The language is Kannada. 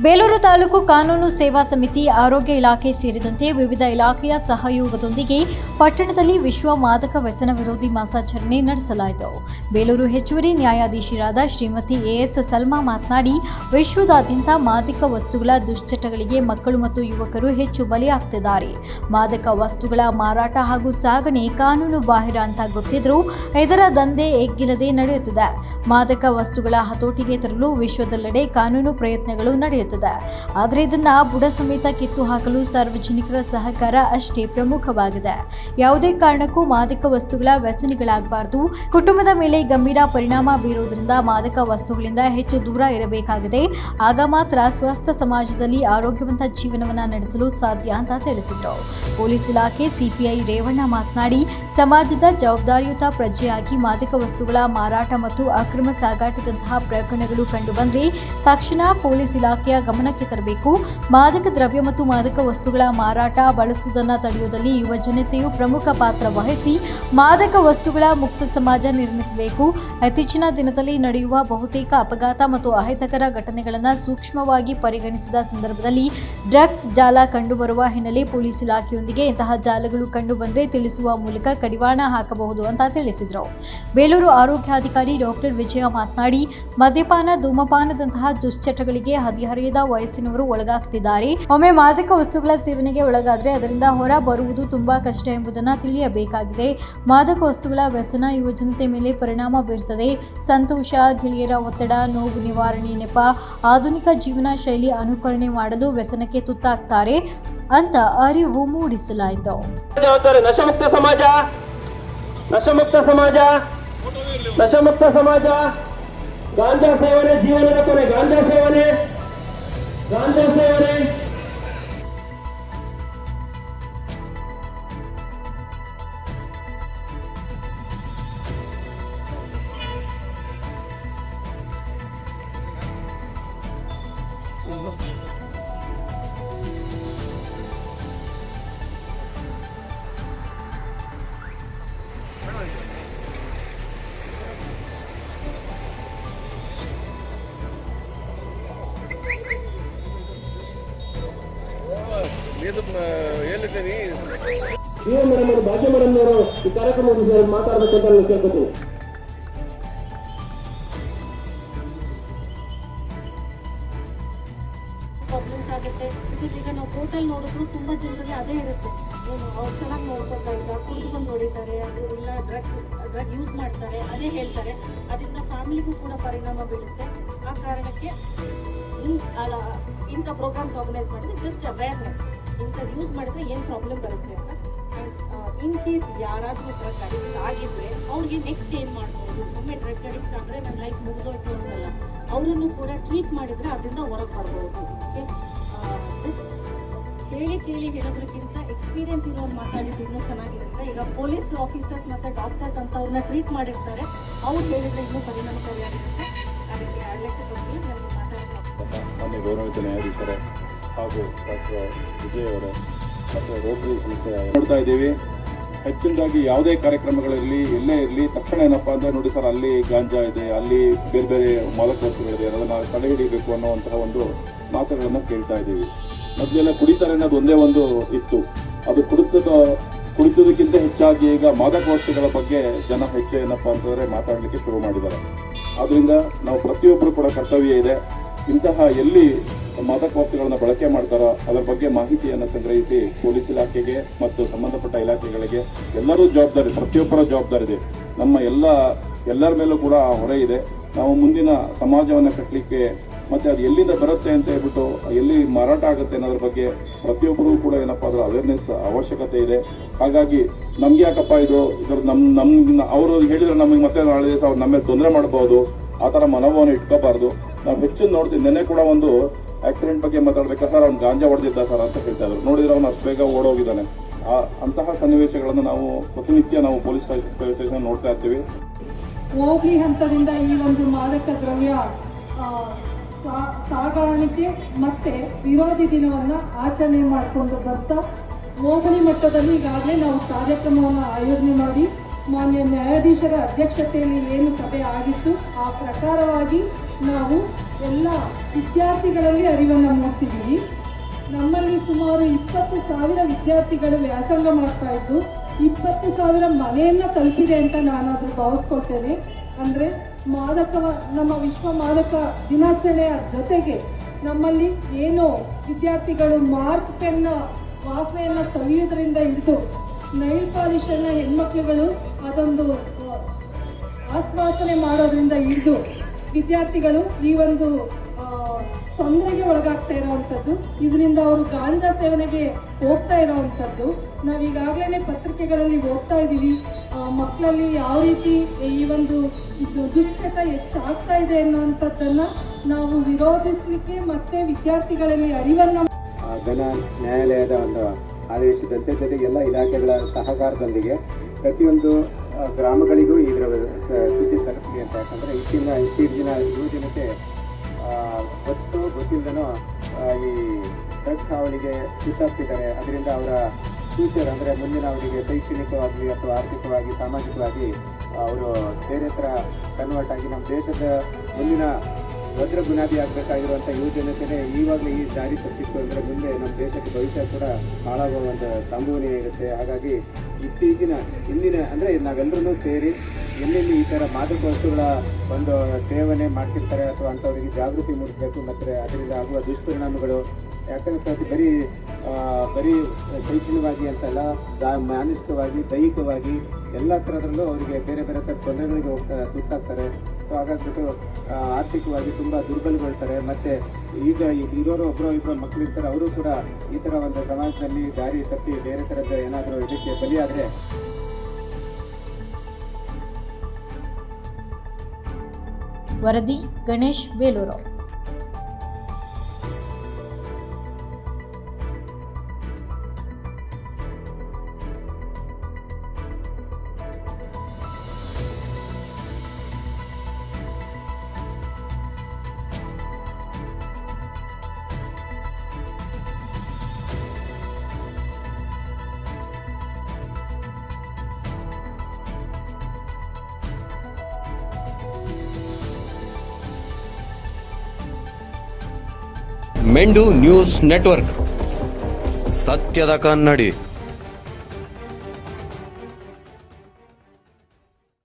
ಬೇಲೂರು ತಾಲೂಕು ಕಾನೂನು ಸೇವಾ ಸಮಿತಿ ಆರೋಗ್ಯ ಇಲಾಖೆ ಸೇರಿದಂತೆ ವಿವಿಧ ಇಲಾಖೆಯ ಸಹಯೋಗದೊಂದಿಗೆ ಪಟ್ಟಣದಲ್ಲಿ ವಿಶ್ವ ಮಾದಕ ವ್ಯಸನ ವಿರೋಧಿ ಮಾಸಾಚರಣೆ ನಡೆಸಲಾಯಿತು. ಬೇಲೂರು ಹೆಚ್ಚುವರಿ ನ್ಯಾಯಾಧೀಶರಾದ ಶ್ರೀಮತಿ ಎಎಸ್ ಸಲ್ಮಾ ಮಾತನಾಡಿ, ವಿಶ್ವದಾದ್ಯಂತ ಮಾದಕ ವಸ್ತುಗಳ ದುಶ್ಚಟಗಳಿಗೆ ಮಕ್ಕಳು ಮತ್ತು ಯುವಕರು ಹೆಚ್ಚು ಬಲಿಯಾಗ್ತಿದ್ದಾರೆ. ಮಾದಕ ವಸ್ತುಗಳ ಮಾರಾಟ ಹಾಗೂ ಸಾಗಣೆ ಕಾನೂನು ಬಾಹಿರ ಅಂತ ಗೊತ್ತಿದ್ರೂ, ಇದರ ದಂಧೆ ಎಗ್ಗಿಲ್ಲದೆ ನಡೆಯುತ್ತಿದೆ. ಮಾದಕ ವಸ್ತುಗಳ ಹತೋಟಿಗೆ ತರಲು ವಿಶ್ವದೆಲ್ಲೆಡೆ ಕಾನೂನು ಪ್ರಯತ್ನಗಳು ನಡೆಯುತ್ತದೆ. ಆದರೆ ಇದನ್ನ ಬುಡ ಸಮೇತ ಕಿತ್ತು ಹಾಕಲು ಸಾರ್ವಜನಿಕರ ಸಹಕಾರ ಅಷ್ಟೇ ಪ್ರಮುಖವಾಗಿದೆ. ಯಾವುದೇ ಕಾರಣಕ್ಕೂ ಮಾದಕ ವಸ್ತುಗಳ ವ್ಯಸನಿಗಳಾಗಬಾರದು. ಕುಟುಂಬದ ಮೇಲೆ ಗಂಭೀರ ಪರಿಣಾಮ ಬೀರುವುದರಿಂದ ಮಾದಕ ವಸ್ತುಗಳಿಂದ ಹೆಚ್ಚು ದೂರ ಇರಬೇಕಾಗಿದೆ. ಆಗ ಮಾತ್ರ ಸ್ವಸ್ಥ ಸಮಾಜದಲ್ಲಿ ಆರೋಗ್ಯವಂತ ಜೀವನವನ್ನ ನಡೆಸಲು ಸಾಧ್ಯ ಅಂತ ತಿಳಿಸಿದರು. ಪೊಲೀಸ್ ಇಲಾಖೆ ಸಿಪಿಐ ರೇವಣ್ಣ ಮಾತನಾಡಿ, ಸಮಾಜದ ಜವಾಬ್ದಾರಿಯುತ ಪ್ರಜೆಯಾಗಿ ಮಾದಕ ವಸ್ತುಗಳ ಮಾರಾಟ ಮತ್ತು ಅಕ್ರಮ ಸಾಗಾಟದಂತಹ ಪ್ರಕರಣಗಳು ಕಂಡುಬಂದರೆ ತಕ್ಷಣ ಪೊಲೀಸ್ ಇಲಾಖೆಯ ಗಮನಕ್ಕೆ ತರಬೇಕು. ಮಾದಕ ದ್ರವ್ಯ ಮತ್ತು ಮಾದಕ ವಸ್ತುಗಳ ಮಾರಾಟ ಬಳಸುವುದನ್ನು ತಡೆಯುವುದರಲ್ಲಿ ಯುವ ಜನತೆಯು ಪ್ರಮುಖ ಪಾತ್ರ ವಹಿಸಿ ಮಾದಕ ವಸ್ತುಗಳ ಮುಕ್ತ ಸಮಾಜ ನಿರ್ಮಿಸಬೇಕು. ಇತ್ತೀಚಿನ ದಿನದಲ್ಲಿ ನಡೆಯುವ ಬಹುತೇಕ ಅಪಘಾತ ಮತ್ತು ಅಹಿತಕರ ಘಟನೆಗಳನ್ನು ಸೂಕ್ಷ್ಮವಾಗಿ ಪರಿಗಣಿಸಿದ ಸಂದರ್ಭದಲ್ಲಿ ಡ್ರಗ್ಸ್ ಜಾಲ ಕಂಡುಬರುವ ಹಿನ್ನೆಲೆ ಪೊಲೀಸ್ ಇಲಾಖೆಯೊಂದಿಗೆ ಇಂತಹ ಜಾಲಗಳು ಕಂಡುಬಂದರೆ ತಿಳಿಸುವ ಮೂಲಕ ಕಡಿವಾಣ ಹಾಕಬಹುದು ಅಂತ ತಿಳಿಸಿದರು. ಬೇಲೂರು ಆರೋಗ್ಯಾಧಿಕಾರಿ ಡಾಕ್ಟರ್ ವಿಜಯ ಮಾತನಾಡಿ, ಮದ್ಯಪಾನ, ಧೂಮಪಾನದಂತಹ ದುಶ್ಚಟಗಳಿಗೆ ಹದಿಹರೆಯದ ವಯಸ್ಸಿನವರು ಒಳಗಾಗ್ತಿದ್ದಾರೆ. ಒಮ್ಮೆ ಮಾದಕ ವಸ್ತುಗಳ ಸೇವನೆಗೆ ಒಳಗಾದ್ರೆ ಅದರಿಂದ ಹೊರ ಬರುವುದು ತುಂಬಾ ಕಷ್ಟ ಎಂಬುದನ್ನ ತಿಳಿಯಬೇಕಾಗಿದೆ. ಮಾದಕ ವಸ್ತುಗಳ ವ್ಯಸನ ಯುವಜನತೆ ಮೇಲೆ ಪರಿಣಾಮ ಬೀರುತ್ತದೆ ಸಂತೋಷ, ಗೆಳೆಯರ ಒತ್ತಡ, ನೋವು, ನಿವಾರಣೆ, ನೆಪ, ಆಧುನಿಕ ಜೀವನ ಶೈಲಿ ಅನುಕರಣೆ ಮಾಡಲು ವ್ಯಸನಕ್ಕೆ ತುತ್ತಾಗ್ತಾರೆ ಅಂತ ಅರಿವು ಮೂಡಿಸಲಾಯಿತು. ನಶಮುಕ್ತ ಸಮಾಜ? ನಶಮುಕ್ತ ಸಮಾಜ? ನಶಮುಕ್ತ ಸಮಾಜ ಗಾಂಜಾ ಸೇವನೆ ಜೀವನದ ಕೊನೆ ಗಾಂಜಾ ಸೇವನೆ ಗಾಂಜಾ ಸೇವನೆ ಹೇಳಿದ್ದೀನಿ ಭಾಗ್ಯ ಮೇಡಮ್ ಅವರು ಈ ಕಾರ್ಯಕ್ರಮದ ವಿಷಯ ಮಾತಾಡಬೇಕಂತ ನಾನು ಕೇಳ್ಕೊತೀನಿ. ಪ್ರಾಬ್ಲಮ್ಸ್ ಆಗುತ್ತೆ. ಬಿಕಾಸ್ ನಾವು ನೋಡಿದ್ರು ತುಂಬಾ ಜನರಲ್ಲಿ ಅದೇ ಇರುತ್ತೆ. ಏನು ಅವ್ರು ಚೆನ್ನಾಗಿ ನೋಡ್ಕೊತಾ ಇಲ್ಲ ಹೊಡಿತಾರೆ ಅದು ಇಲ್ಲ ಡ್ರಗ್ ಡ್ರಗ್ ಯೂಸ್ ಮಾಡ್ತಾರೆ, ಅದೇ ಹೇಳ್ತಾರೆ. ಅದರಿಂದ ಫ್ಯಾಮಿಲಿಗೂ ಕೂಡ ಪರಿಣಾಮ ಬೀಳುತ್ತೆ. ಆ ಕಾರಣಕ್ಕೆ ಅಲ್ಲ ಇಂಥ ಪ್ರೋಗ್ರಾಮ್ಸ್ ಆರ್ಗನೈಸ್ ಮಾಡಿದ್ರೆ ಜಸ್ಟ್ ಅವೇರ್ನೆಸ್ ಇಂಥದ್ದು ಯೂಸ್ ಮಾಡಿದ್ರೆ ಏನು ಪ್ರಾಬ್ಲಮ್ ಬರುತ್ತೆ ಅಂತ. ಇನ್ ಕೇಸ್ ಯಾರಾದರೂ ಡ್ರಗ್ ಅಡಿಕ್ಟ್ ಆಗಿದ್ರೆ ಅವ್ರಿಗೆ ನೆಕ್ಸ್ಟ್ ಏನು ಮಾಡ್ಬೋದು? ಒಮ್ಮೆ ಡ್ರಗ್ ಅಡಿಕ್ಟ್ ಆದರೆ ನನ್ನ ಲೈಫ್ ಮುಗಿದೋಯ್ತು ಅಂತಲ್ಲ ಅವರನ್ನು ಕೂಡ ಟ್ರೀಟ್ ಮಾಡಿದರೆ ಅದರಿಂದ ಹೊರಗೆ ಬರ್ಬೋದು ಓಕೆ ಹೇಳಿ ಕೇಳಿ ಹೇಳೋದಕ್ಕಿಂತ ಎಕ್ಸ್ಪೀರಿಯನ್ಸ್ ಇರೋರು ಮಾತಾಡಿದ್ದು ಇನ್ನೂ ಚೆನ್ನಾಗಿರುತ್ತೆ. ಈಗ ಪೊಲೀಸ್ ಆಫೀಸರ್ಸ್ ಮತ್ತು ಡಾಕ್ಟರ್ಸ್ ಅಂತ ಅವ್ರನ್ನ ಟ್ರೀಟ್ ಮಾಡಿರ್ತಾರೆ. ಅವ್ರು ಹೇಳಿದ್ರೆ ಇನ್ನೂ ಪರಿಣಾಮಕಾರಿಯಾಗಿರುತ್ತೆ. ಅದಕ್ಕೆ ಅಡ್ಲೆಕ್ಟ್ ಬಗ್ಗೆ ನನಗೆ ಮಾತಾಡೋದು ಹಾಗೂ ಡಾಕ್ಟರ್ ವಿಜಯ್ ಅವರೇ ಮತ್ತು ರೋಟರಿ ನೋಡ್ತಾ ಇದ್ದೀವಿ. ಹೆಚ್ಚಿನದಾಗಿ ಯಾವುದೇ ಕಾರ್ಯಕ್ರಮಗಳಿರಲಿ ಎಲ್ಲೇ ಇರಲಿ, ತಕ್ಷಣ ಏನಪ್ಪ ಅಂದರೆ ನೋಡಿ ಸರ್, ಅಲ್ಲಿ ಗಾಂಜಾ ಇದೆ, ಅಲ್ಲಿ ಬೇರೆ ಬೇರೆ ಮಾದಕ ವಸ್ತುಗಳಿದೆ ಅದನ್ನು ತಡೆ ಹಿಡಿಬೇಕು ಅನ್ನುವಂತಹ ಒಂದು ಮಾತುಗಳನ್ನು ಕೇಳ್ತಾ ಇದ್ದೀವಿ. ಮೊದಲೆಲ್ಲ ಕುಡಿತಾರೆ ಅನ್ನೋದು ಒಂದೇ ಒಂದು ಇತ್ತು. ಅದು ಕುಡಿತದ, ಕುಡಿತದಕ್ಕಿಂತ ಹೆಚ್ಚಾಗಿ ಈಗ ಮಾದಕ ವಸ್ತುಗಳ ಬಗ್ಗೆ ಜನ ಹೆಚ್ಚು ಏನಪ್ಪ ಅಂತಂದರೆ ಮಾತಾಡಲಿಕ್ಕೆ ಶುರು ಮಾಡಿದ್ದಾರೆ. ಆದ್ದರಿಂದ ನಾವು ಪ್ರತಿಯೊಬ್ಬರು ಕೂಡ ಕರ್ತವ್ಯ ಇದೆ. ಇಂತಹ ಎಲ್ಲಿ ಮಾದಕ ವಸ್ತುಗಳನ್ನು ಬಳಕೆ ಮಾಡ್ತಾರೋ, ಅದರ ಬಗ್ಗೆ ಮಾಹಿತಿಯನ್ನು ಸಂಗ್ರಹಿಸಿ ಪೊಲೀಸ್ ಇಲಾಖೆಗೆ ಮತ್ತು ಸಂಬಂಧಪಟ್ಟ ಇಲಾಖೆಗಳಿಗೆ. ಎಲ್ಲರೂ ಜವಾಬ್ದಾರಿ, ಪ್ರತಿಯೊಬ್ಬರ ಜವಾಬ್ದಾರಿ ಇದೆ. ನಮ್ಮ ಎಲ್ಲ, ಎಲ್ಲರ ಮೇಲೂ ಕೂಡ ಹೊರೆ ಇದೆ. ನಾವು ಮುಂದಿನ ಸಮಾಜವನ್ನು ಕಟ್ಟಲಿಕ್ಕೆ ಮತ್ತೆ ಅದು ಎಲ್ಲಿಂದ ಬರುತ್ತೆ ಅಂತ ಹೇಳ್ಬಿಟ್ಟು, ಎಲ್ಲಿ ಮಾರಾಟ ಆಗುತ್ತೆ ಅನ್ನೋದ್ರ ಬಗ್ಗೆ ಪ್ರತಿಯೊಬ್ಬರೂ ಕೂಡ ಏನಪ್ಪ ಅದರ ಅವೇರ್ನೆಸ್ ಅವಶ್ಯಕತೆ ಇದೆ. ಹಾಗಾಗಿ ನಮ್ಗೆ ಯಾಕಪ್ಪ ಇದು ಇದ್ರ ನಮ್ ನಮ್, ಅವರು ಹೇಳಿದ್ರೆ ನಮಗೆ ಮತ್ತೆ ನಾಳೆ ದಿವಸ ಅವ್ರು ನಮ್ಮ ತೊಂದರೆ ಮಾಡಬಹುದು ಆ ಥರ ಮನೋಭಾವನೆ ಇಟ್ಕೋಬಾರ್ದು. ನಾವು ಹೆಚ್ಚು ನೋಡ್ತೀವಿ. ನಿನ್ನೆ ಕೂಡ ಒಂದು ಆಕ್ಸಿಡೆಂಟ್ ಬಗ್ಗೆ ಮಾತಾಡ್ಬೇಕಾ ಸರ್, ಅವ್ನು ಗಾಂಜಾ ಹೊಡೆದಿದ್ದ ಸರ್ ಅಂತ ಹೇಳ್ತಾ ಇದ್ರು ನೋಡಿದ್ರೆ ಅವ್ನು ಅಷ್ಟು ಬೇಗ ಓಡೋಗಿದ್ದಾನೆ. ಅಂತಹ ಸನ್ನಿವೇಶಗಳನ್ನು ನಾವು ಪ್ರತಿನಿತ್ಯ ನಾವು ಪೊಲೀಸ್ ಸ್ಟೇಷನ್ ನೋಡ್ತಾ ಇರ್ತೀವಿ. ಹೋಗ್ಲಿ ಹಂತದಿಂದ ಈ ಒಂದು ಮಾದಕ ದ್ರವ್ಯ ಸಾಗಾಣಿಕೆ ಮತ್ತೆ ವಿರೋಧಿ ದಿನವನ್ನು ಆಚರಣೆ ಮಾಡಿಕೊಂಡು ಬರ್ತಾ, ಹೋಬಳಿ ಮಟ್ಟದಲ್ಲಿ ಈಗಾಗಲೇ ನಾವು ಕಾರ್ಯಕ್ರಮವನ್ನು ಆಯೋಜನೆ ಮಾಡಿ, ಮಾನ್ಯ ನ್ಯಾಯಾಧೀಶರ ಅಧ್ಯಕ್ಷತೆಯಲ್ಲಿ ಏನು ಸಭೆ ಆಗಿತ್ತು, ಆ ಪ್ರಕಾರವಾಗಿ ನಾವು ಎಲ್ಲ ವಿದ್ಯಾರ್ಥಿಗಳಲ್ಲಿ ಅರಿವನ್ನು ಮೂಡಿಸಿದ್ವಿ. ನಮ್ಮಲ್ಲಿ ಸುಮಾರು ಇಪ್ಪತ್ತು ಸಾವಿರ ವಿದ್ಯಾರ್ಥಿಗಳು ವ್ಯಾಸಂಗ ಮಾಡ್ತಾ ಇದ್ದು, ಇಪ್ಪತ್ತು ಸಾವಿರ ಮನೆಯನ್ನು ತಲುಪಿದೆ ಅಂತ ನಾನಾದರೂ ಭಾವಿಸ್ಕೊಳ್ತೇನೆ. ಅಂದರೆ ಮಾದಕ, ನಮ್ಮ ವಿಶ್ವ ಮಾದಕ ದಿನಾಚರಣೆಯ ಜೊತೆಗೆ ನಮ್ಮಲ್ಲಿ ಏನೋ ವಿದ್ಯಾರ್ಥಿಗಳು ಮಾರ್ಕ್ ಪೆನ್ನ ವಾಸನೆಯನ್ನು ಸವಿಯೋದ್ರಿಂದ ಹಿಡಿದು ನೈಲ್ ಪಾಲಿಷನ್ನು ಹೆಣ್ಮಕ್ಳುಗಳು ಅದೊಂದು ಆಸ್ವಾಸನೆ ಮಾಡೋದ್ರಿಂದ ಹಿಡಿದು ವಿದ್ಯಾರ್ಥಿಗಳು ಈ ಒಂದು ತೊಂದರೆಗೆ ಒಳಗಾಗ್ತಾ ಇರೋವಂಥದ್ದು. ಇದರಿಂದ ಅವರು ಗಾಂಜಾ ಸೇವನೆಗೆ ಹೋಗ್ತಾ ಇರೋವಂಥದ್ದು. ನಾವು ಈಗಾಗಲೇ ಪತ್ರಿಕೆಗಳಲ್ಲಿ ಓದ್ತಾ ಇದ್ದೀವಿ. ಮಕ್ಕಳಲ್ಲಿ ಯಾವ ರೀತಿ ಈ ಒಂದು ದುಶ್ಚಟ ಹೆಚ್ಚಾಗ್ತಾ ಇದೆ ಅನ್ನುವಂಥದ್ದನ್ನು ನಾವು ವಿರೋಧಿಸಲಿಕ್ಕೆ ಮತ್ತೆ ವಿದ್ಯಾರ್ಥಿಗಳಲ್ಲಿ ಅರಿವನ್ನು ಗಣ ನ್ಯಾಯಾಲಯದ ಒಂದು ಆದೇಶದಂತೆ ಜೊತೆಗೆ ಎಲ್ಲ ಇಲಾಖೆಗಳ ಸಹಕಾರದೊಂದಿಗೆ ಪ್ರತಿಯೊಂದು ಗ್ರಾಮಗಳಿಗೂ ಇದರ ಸುದ್ದಿ ತಲುಪಲಿ ಅಂತ. ಯಾಕಂದರೆ ಇತ್ತೀನ ಇತ್ತೀಚಿನ ಯುವಜನತೆ ಗೊತ್ತು ಗೊತ್ತಿಲ್ಲದನೋ ಈ ಡ್ರಗ್ಸ್ ಅವಳಿಗೆ ತುತ್ತಾಗ್ತಿದ್ದಾರೆ. ಅದರಿಂದ ಅವರ ಫ್ಯೂಚರ್ ಅಂದರೆ ಮುಂದಿನ ಅವರಿಗೆ ಶೈಕ್ಷಣಿಕವಾಗಿ ಅಥವಾ ಆರ್ಥಿಕವಾಗಿ, ಸಾಮಾಜಿಕವಾಗಿ ಅವರು ಬೇರೆ ಥರ ಕನ್ವರ್ಟ್ ಆಗಿ ನಮ್ಮ ದೇಶದ ಮುಂದಿನ ಭದ್ರ ಬುನಾದಿ ಆಗಬೇಕಾಗಿರುವಂಥ ಯುವ ಜನತೆನೇ ಈವಾಗಲೇ ಈ ದಾರಿ ತಪ್ಪಿತ್ತು ಮುಂದೆ ನಮ್ಮ ದೇಶಕ್ಕೆ ಭವಿಷ್ಯ ಕೂಡ ಹಾಳಾಗುವ ಒಂದು ಸಂಭವನೆ ಇರುತ್ತೆ. ಹಾಗಾಗಿ ಇತ್ತೀಚಿನ ಇಂದಿನ ಅಂದರೆ ನಾವೆಲ್ಲರೂ ಸೇರಿ ಎಲ್ಲೆಲ್ಲಿ ಈ ಥರ ಮಾದಕ ವಸ್ತುಗಳ ಒಂದು ಸೇವನೆ ಮಾಡ್ತಿರ್ತಾರೆ ಅಥವಾ ಅಂಥವರಿಗೆ ಜಾಗೃತಿ ಮೂಡಿಸಬೇಕು ಮತ್ತು ಅದರಿಂದ ಆಗುವ ದುಷ್ಪರಿಣಾಮಗಳು. ಯಾಕಂದ್ರೆ ಬರೀ ಬರೀ ಶೈಕ್ಷಣಿಕವಾಗಿ ಅಂತಲ್ಲ ಮಾನಸಿಕವಾಗಿ ದೈಹಿಕವಾಗಿ ಎಲ್ಲ ಥರದಲ್ಲೂ ಅವರಿಗೆ ಬೇರೆ ಬೇರೆ ಥರ ತೊಂದರೆಗಳಿಗೆ ಹೋಗ್ತಾ, ತುತ್ತಾಗ್ತಾರೆ. ಸೊ ಹಾಗಾಗ್ಬಿಟ್ಟು ಆರ್ಥಿಕವಾಗಿ ತುಂಬ ದುರ್ಬಲಗೊಳ್ತಾರೆ. ಮತ್ತು ಈಗ ಇರೋರು ಒಬ್ಬರು ಇಬ್ಬರು ಮಕ್ಕಳು ಇರ್ತಾರೆ, ಅವರು ಕೂಡ ಈ ಥರ ಒಂದು ಸಮಾಜದಲ್ಲಿ ದಾರಿ ತಪ್ಪಿ ಬೇರೆ ಥರದ ಏನಾದರೂ ಇದಕ್ಕೆ ಬಲಿಯಾದರೆ ವರದಿ ಗಣೇಶ್ ಬೇಲೂರು. ಮೆಂಡು ನ್ಯೂಸ್ ನೆಟ್ವರ್ಕ್ ಸತ್ಯದ ಕನ್ನಡಿ